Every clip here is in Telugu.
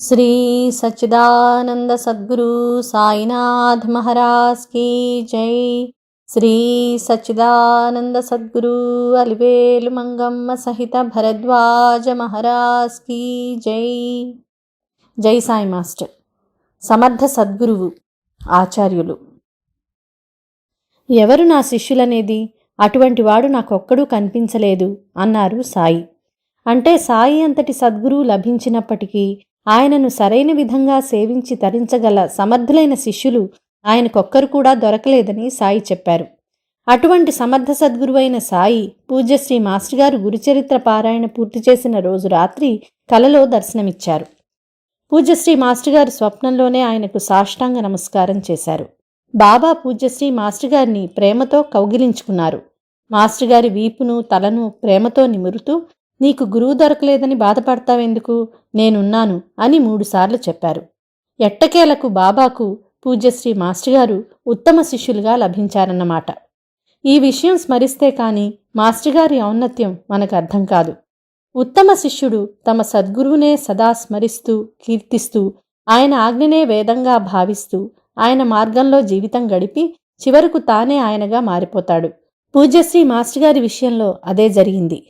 श्री सच्चिदानंद सद्गुरु साईनाथ महाराज की जय శ్రీ సచ్చిదానంద సద్గురు అలివేలు మంగమ్మ సహిత భరద్వాజ మహారాజ్ కీ జై జై సాయి మాస్టర్ సమర్థ సద్గురువు ఆచార్యులు ఎవరు నా శిష్యులనేది అటువంటి వాడు నాకొక్కడూ కనిపించలేదు అన్నారు సాయి అంటే సాయి అంతటి సద్గురువు లభించినప్పటికీ ఆయనను సరైన విధంగా సేవించి తరించగల సమర్థులైన శిష్యులు ఆయనకొక్కరు కూడా దొరకలేదని సాయి చెప్పారు. అటువంటి సమర్థ సద్గురువైన సాయి పూజ్యశ్రీ మాస్టర్ గారు గురుచరిత్ర పారాయణ పూర్తి చేసిన రోజు రాత్రి కలలో దర్శనమిచ్చారు. పూజ్యశ్రీ మాస్టర్ గారు స్వప్నంలోనే ఆయనకు సాష్టాంగ నమస్కారం చేశారు. బాబా పూజ్యశ్రీ మాస్టర్ గారిని ప్రేమతో కౌగిలించుకున్నారు. మాస్టర్ గారి వీపును తలను ప్రేమతో నిమురుతూ నీకు గురువు దొరకలేదని బాధపడతావెందుకు? నేనున్నాను అని మూడుసార్లు చెప్పారు. ఎట్టకేలకు బాబాకు పూజ్యశ్రీ మాస్టిగారు ఉత్తమ శిష్యులుగా లభించారన్నమాట. ఈ విషయం స్మరిస్తే కాని మాస్టిగారి ఔన్నత్యం మనకు అర్థం కాదు. ఉత్తమ శిష్యుడు తమ సద్గురువునే సదా స్మరిస్తూ కీర్తిస్తూ ఆయన ఆజ్ఞనే వేదంగా భావిస్తూ ఆయన మార్గంలో జీవితం గడిపి చివరకు తానే ఆయనగా మారిపోతాడు. పూజ్యశ్రీ మాస్టర్ గారి విషయంలో అదే జరిగింది.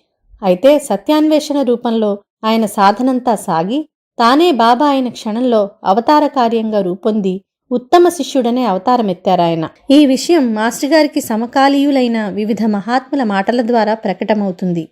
అయితే సత్యాన్వేషణ రూపంలో ఆయన సాధనంతా సాగి తానే బాబా ఆయన క్షణంలో అవతార కార్యంగా రూపొంది ఉత్తమ శిష్యుడనే అవతారమెత్తారాయన ఈ విషయం మాస్టర్ గారికి సమకాలీయులైన వివిధ మహాత్ముల మాటల ద్వారా ప్రకటమవుతుంది.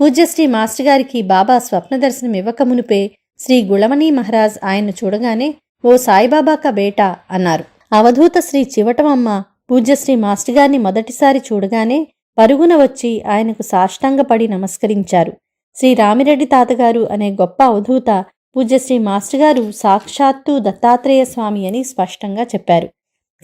పూజ్యశ్రీ మాస్టర్ గారికి బాబా స్వప్న దర్శనం ఇవ్వకమునుపే శ్రీ గుళమణి మహారాజ్ ఆయన్ను చూడగానే ఓ సాయిబాబాక బేటా అన్నారు. అవధూత శ్రీ చివటమమ్మ పూజ్యశ్రీ మాస్టర్ గారిని మొదటిసారి చూడగానే పరుగున వచ్చి ఆయనకు సాష్టాంగపడి నమస్కరించారు. శ్రీ రామిరెడ్డి తాతగారు అనే గొప్ప అవధూత పూజ్యశ్రీ మాస్టర్ గారు సాక్షాత్తు దత్తాత్రేయ స్వామి అని స్పష్టంగా చెప్పారు.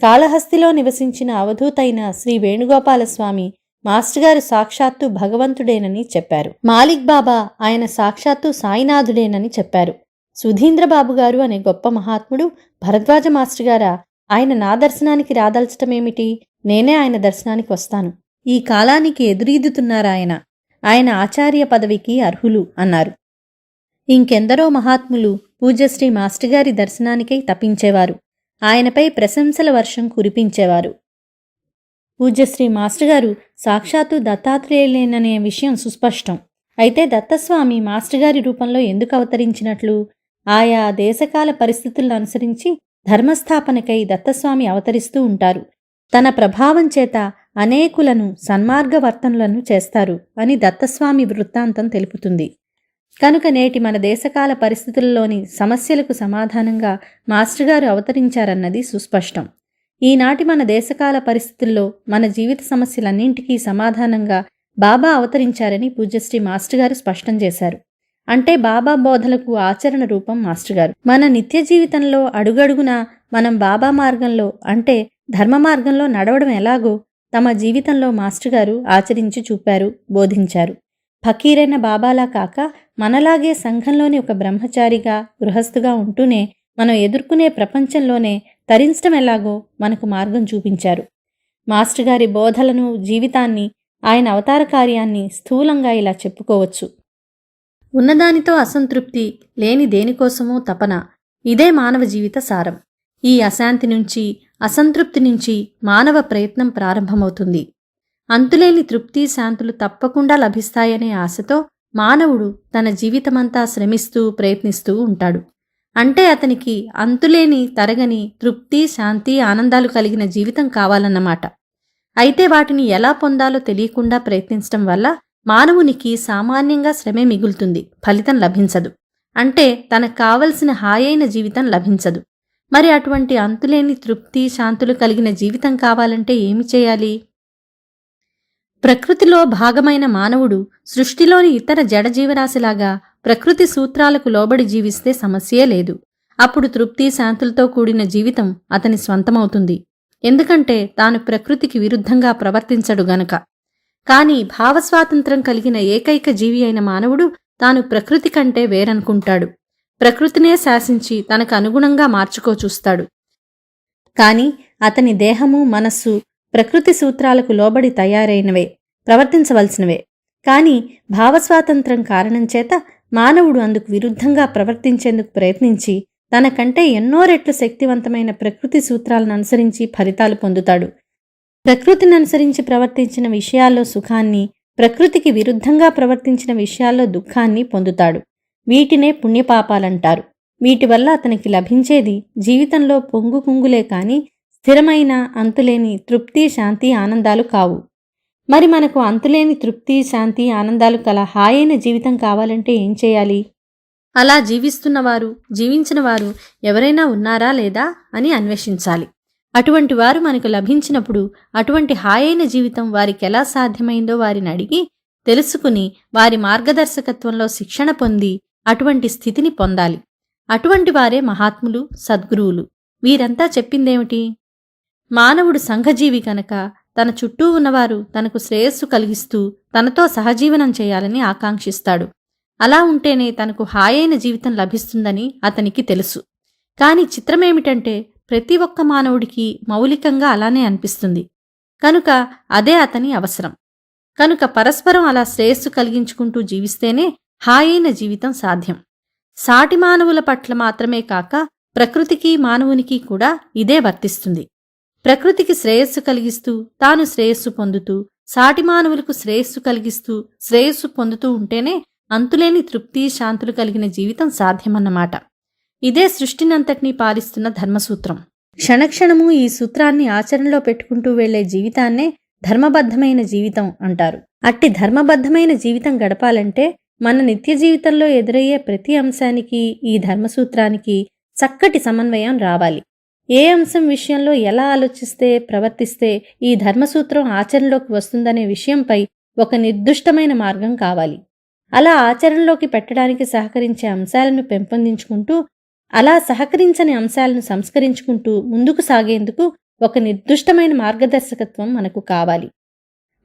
కాళహస్తిలో నివసించిన అవధూతైన శ్రీ వేణుగోపాల స్వామి మాస్టర్ గారు సాక్షాత్తు భగవంతుడేనని చెప్పారు. మాలిక్ బాబా ఆయన సాక్షాత్తు సాయినాథుడేనని చెప్పారు. సుధీంద్రబాబు గారు అనే గొప్ప మహాత్ముడు భరద్వాజ మాస్టర్ గారా? ఆయన నా దర్శనానికి రాదలచటమేమిటి? నేనే ఆయన దర్శనానికి వస్తాను. ఈ కాలానికి ఎదురీదుతున్నారాయన ఆయన. ఆచార్య పదవికి అర్హులు అన్నారు. ఇంకెందరో మహాత్ములు పూజ్యశ్రీ మాస్టిగారి దర్శనానికై తపించేవారు. ఆయనపై ప్రశంసల వర్షం కురిపించేవారు. పూజ్యశ్రీ మాస్టర్గారు సాక్షాత్తు దత్తాత్రేయులేననే విషయం సుస్పష్టం. అయితే దత్తస్వామి మాస్టర్గారి రూపంలో ఎందుకు అవతరించినట్లు? ఆయా దేశకాల పరిస్థితులను అనుసరించి ధర్మస్థాపనకై దత్తస్వామి అవతరిస్తూ ఉంటారు. తన ప్రభావం చేత అనేకులను సన్మార్గవర్తనులను చేస్తారు అని దత్తస్వామి వృత్తాంతం తెలుపుతుంది. కనుక నేటి మన దేశకాల పరిస్థితుల్లోని సమస్యలకు సమాధానంగా మాస్టర్ గారు అవతరించారన్నది సుస్పష్టం. ఈనాటి మన దేశకాల పరిస్థితుల్లో మన జీవిత సమస్యలన్నింటికీ సమాధానంగా బాబా అవతరించారని పూజ్యశ్రీ మాస్టర్ గారు స్పష్టం చేశారు. అంటే బాబా బోధలకు ఆచరణ రూపం మాస్టర్ గారు. మన నిత్య జీవితంలో అడుగడుగునా మనం బాబా మార్గంలో అంటే ధర్మ మార్గంలో నడవడం ఎలాగో తమ జీవితంలో మాస్టర్ గారు ఆచరించి చూపారు బోధించారు. ఫకీరైన బాబాలా కాక మనలాగే సంఘంలోని ఒక బ్రహ్మచారిగా గృహస్థుగా ఉంటూనే మనం ఎదుర్కొనే ప్రపంచంలోనే తరించడం ఎలాగో మనకు మార్గం చూపించారు. మాస్టర్ గారి బోధలను జీవితాన్ని ఆయన అవతార కార్యాన్ని స్థూలంగా ఇలా చెప్పుకోవచ్చు. ఉన్నదానితో అసంతృప్తి లేని దేనికోసమో తపన ఇదే మానవ జీవిత సారం. ఈ అశాంతి నుంచి అసంతృప్తి నుంచి మానవ ప్రయత్నం ప్రారంభమవుతుంది. అంతులేని తృప్తి శాంతులు తప్పకుండా లభిస్తాయనే ఆశతో మానవుడు తన జీవితమంతా శ్రమిస్తూ ప్రయత్నిస్తూ ఉంటాడు. అంటే అతనికి అంతులేని తరగని తృప్తి శాంతి ఆనందాలు కలిగిన జీవితం కావాలన్నమాట. అయితే వాటిని ఎలా పొందాలో తెలియకుండా ప్రయత్నించడం వల్ల మానవునికి సామాన్యంగా శ్రమే మిగులుతుంది ఫలితం లభించదు. అంటే తనకు కావలసిన హాయైన జీవితం లభించదు. మరి అటువంటి అంతులేని తృప్తి శాంతులు కలిగిన జీవితం కావాలంటే ఏమి చేయాలి? ప్రకృతిలో భాగమైన మానవుడు సృష్టిలోని ఇతర జడ జీవరాశిలాగా ప్రకృతి సూత్రాలకు లోబడి జీవిస్తే సమస్యే లేదు. అప్పుడు తృప్తి శాంతులతో కూడిన జీవితం అతని స్వంతమవుతుంది. ఎందుకంటే తాను ప్రకృతికి విరుద్ధంగా ప్రవర్తించడు గనక. కాని భావస్వాతంత్రం కలిగిన ఏకైక జీవి అయిన మానవుడు తాను ప్రకృతి కంటే వేరనుకుంటాడు. ప్రకృతినే శాసించి తనకు అనుగుణంగా మార్చుకో చూస్తాడు. కాని అతని దేహము మనస్సు ప్రకృతి సూత్రాలకు లోబడి తయారైనవే ప్రవర్తించవలసినవే. కాని భావస్వాతంత్రం కారణం చేత మానవుడు అందుకు విరుద్ధంగా ప్రవర్తించేందుకు ప్రయత్నించి తనకంటే ఎన్నో రెట్లు శక్తివంతమైన ప్రకృతి సూత్రాలను అనుసరించి ఫలితాలు పొందుతాడు. ప్రకృతిని అనుసరించి ప్రవర్తించిన విషయాల్లో సుఖాన్ని ప్రకృతికి విరుద్ధంగా ప్రవర్తించిన విషయాల్లో దుఃఖాన్ని పొందుతాడు. వీటినే పుణ్యపాపాలంటారు. వీటి వల్ల అతనికి లభించేది జీవితంలో పొంగు కుంగులే కాని స్థిరమైన అంతులేని తృప్తి శాంతి ఆనందాలు కావు. మరి మనకు అంతులేని తృప్తి శాంతి ఆనందాలు కల హాయైన జీవితం కావాలంటే ఏం చేయాలి? అలా జీవిస్తున్నవారు జీవించిన వారు ఎవరైనా ఉన్నారా లేదా అని అన్వేషించాలి. అటువంటి వారు మనకు లభించినప్పుడు అటువంటి హాయైన జీవితం వారికి ఎలా సాధ్యమైందో వారిని అడిగి తెలుసుకుని వారి మార్గదర్శకత్వంలో శిక్షణ పొంది అటువంటి స్థితిని పొందాలి. అటువంటి వారే మహాత్ములు సద్గురువులు. వీరంతా చెప్పిందేమిటి? మానవుడు సంఘజీవి కనుక తన చుట్టూ ఉన్నవారు తనకు శ్రేయస్సు కలిగిస్తూ తనతో సహజీవనం చేయాలని ఆకాంక్షిస్తాడు. అలా ఉంటేనే తనకు హాయైన జీవితం లభిస్తుందని అతనికి తెలుసు. కాని చిత్రమేమిటంటే ప్రతి ఒక్క మానవుడికి మౌలికంగా అలానే అనిపిస్తుంది. కనుక అదే అతని అవసరం. కనుక పరస్పరం అలా శ్రేయస్సు కలిగించుకుంటూ జీవిస్తేనే హాయైన జీవితం సాధ్యం. సాటి మానవుల పట్ల మాత్రమే కాక ప్రకృతికి మానవునికి కూడా ఇదే వర్తిస్తుంది. ప్రకృతికి శ్రేయస్సు కలిగిస్తూ తాను శ్రేయస్సు పొందుతూ సాటి మానవులకు శ్రేయస్సు కలిగిస్తూ శ్రేయస్సు పొందుతూ ఉంటేనే అంతులేని తృప్తి శాంతులు కలిగిన జీవితం సాధ్యమన్నమాట. ఇదే సృష్టినంతటినీ పాలిస్తున్న ధర్మసూత్రం. క్షణక్షణము ఈ సూత్రాన్ని ఆచరణలో పెట్టుకుంటూ వెళ్ళే జీవితాన్నే ధర్మబద్ధమైన జీవితం అంటారు. అట్టి ధర్మబద్ధమైన జీవితం గడపాలంటే మన నిత్య జీవితంలో ఎదురయ్యే ప్రతి అంశానికి ఈ ధర్మసూత్రానికి చక్కటి సమన్వయం రావాలి. ఏ అంశం విషయంలో ఎలా ఆలోచిస్తే ప్రవర్తిస్తే ఈ ధర్మసూత్రం ఆచరణలోకి వస్తుందనే విషయంపై ఒక నిర్దిష్టమైన మార్గం కావాలి. అలా ఆచరణలోకి పెట్టడానికి సహకరించే అంశాలను పెంపొందించుకుంటూ అలా సహకరించని అంశాలను సంస్కరించుకుంటూ ముందుకు సాగేందుకు ఒక నిర్దిష్టమైన మార్గదర్శకత్వం మనకు కావాలి.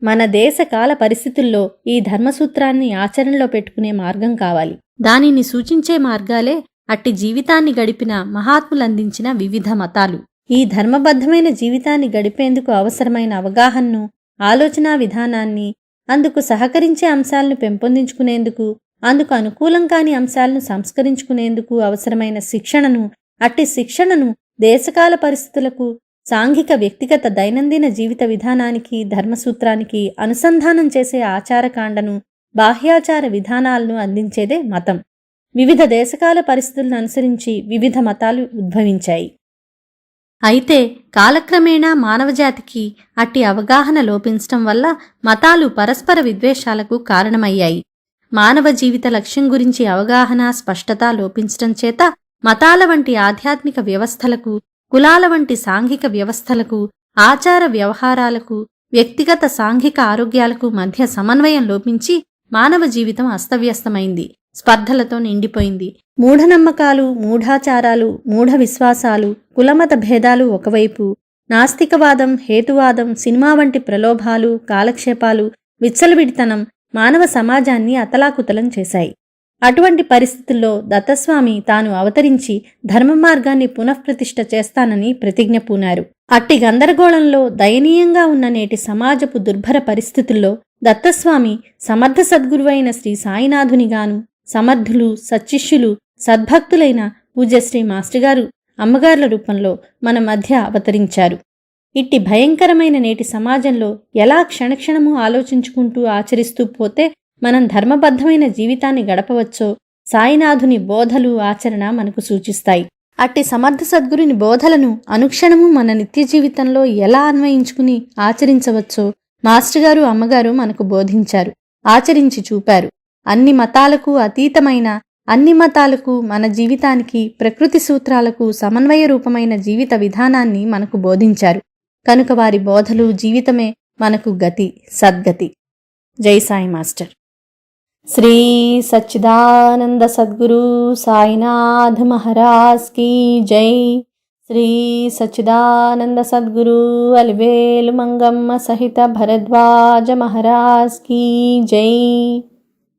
మన దేశ కాల పరిస్థితుల్లో ఈ ధర్మసూత్రాన్ని ఆచరణలో పెట్టుకునే మార్గం కావాలి. దానిని సూచించే మార్గాలే అట్టి జీవితాన్ని గడిపిన మహాత్ములందించిన వివిధ మతాలు. ఈ ధర్మబద్ధమైన జీవితాన్ని గడిపేందుకు అవసరమైన అవగాహనను ఆలోచనా విధానాన్ని అందుకు సహకరించే అంశాలను పెంపొందించుకునేందుకు అందుకు అనుకూలం కాని అంశాలను సంస్కరించుకునేందుకు అవసరమైన శిక్షణను అట్టి శిక్షణను దేశకాల పరిస్థితులకు సాంఘిక వ్యక్తిగత దైనందిన జీవిత విధానానికి ధర్మసూత్రానికి అనుసంధానం చేసే ఆచారకాండను బాహ్యాచార విధానాలను అందించేదే మతం. వివిధ దేశకాల పరిస్థితులను అనుసరించి వివిధ మతాలు ఉద్భవించాయి. అయితే కాలక్రమేణా మానవజాతికి అట్టి అవగాహన లోపించటం వల్ల మతాలు పరస్పర విద్వేషాలకు కారణమయ్యాయి. మానవ జీవిత లక్ష్యం గురించి అవగాహన స్పష్టత లోపించటం చేత మతాల వంటి ఆధ్యాత్మిక వ్యవస్థలకు కులాల వంటి సాంఘిక వ్యవస్థలకు ఆచార వ్యవహారాలకు వ్యక్తిగత సాంఘిక ఆరోగ్యాలకు మధ్య సమన్వయం లోపించి మానవ జీవితం అస్తవ్యస్తమైంది. స్పర్ధలతో నిండిపోయింది. మూఢనమ్మకాలు మూఢాచారాలు మూఢ విశ్వాసాలు కులమత భేదాలు ఒకవైపు నాస్తికవాదం హేతువాదం సినిమా వంటి ప్రలోభాలు కాలక్షేపాలు విచ్చలవిడితనం మానవ సమాజాన్ని అతలాకుతలం చేశాయి. అటువంటి పరిస్థితుల్లో దత్తస్వామి తాను అవతరించి ధర్మ మార్గాన్ని పునఃప్రతిష్ఠ చేస్తానని ప్రతిజ్ఞ పూనారు. అట్టి గందరగోళంలో దయనీయంగా ఉన్న నేటి సమాజపు దుర్భర పరిస్థితుల్లో దత్తస్వామి సమర్థ సద్గురువైన శ్రీ సాయినాథునిగాను సమర్థులు సచ్చిష్యులు సద్భక్తులైన పూజ్యశ్రీ మాస్టర్ గారు అమ్మగారుల రూపంలో మన మధ్య అవతరించారు. ఇట్టి భయంకరమైన నేటి సమాజంలో ఎలా క్షణక్షణము ఆలోచించుకుంటూ ఆచరిస్తూ పోతే మనం ధర్మబద్ధమైన జీవితాన్ని గడపవచ్చో సాయినాథుని బోధలు ఆచరణ మనకు సూచిస్తాయి. అట్టి సమర్థ సద్గురుని బోధలను అనుక్షణము మన నిత్య జీవితంలో ఎలా అన్వయించుకుని ఆచరించవచ్చో మాస్టర్ గారు అమ్మగారు మనకు బోధించారు ఆచరించి చూపారు. అన్ని మతాలకు అతీతమైన అన్ని మతాలకు మన జీవితానికి ప్రకృతి సూత్రాలకు సమన్వయ రూపమైన జీవిత విధానాన్ని మనకు బోధించారు. కనుక వారి బోధలు జీవితమే మనకు గతి సద్గతి. జై సాయి మాస్టర్. శ్రీ సచ్చిదానంద సద్గురు సాయినాథ్ మహారాజ్ కీ జై. శ్రీ సచ్చిదానంద సద్గురు అలివేలు మంగమ్మ సహిత భరద్వాజ మహారాజ్ కీ జై.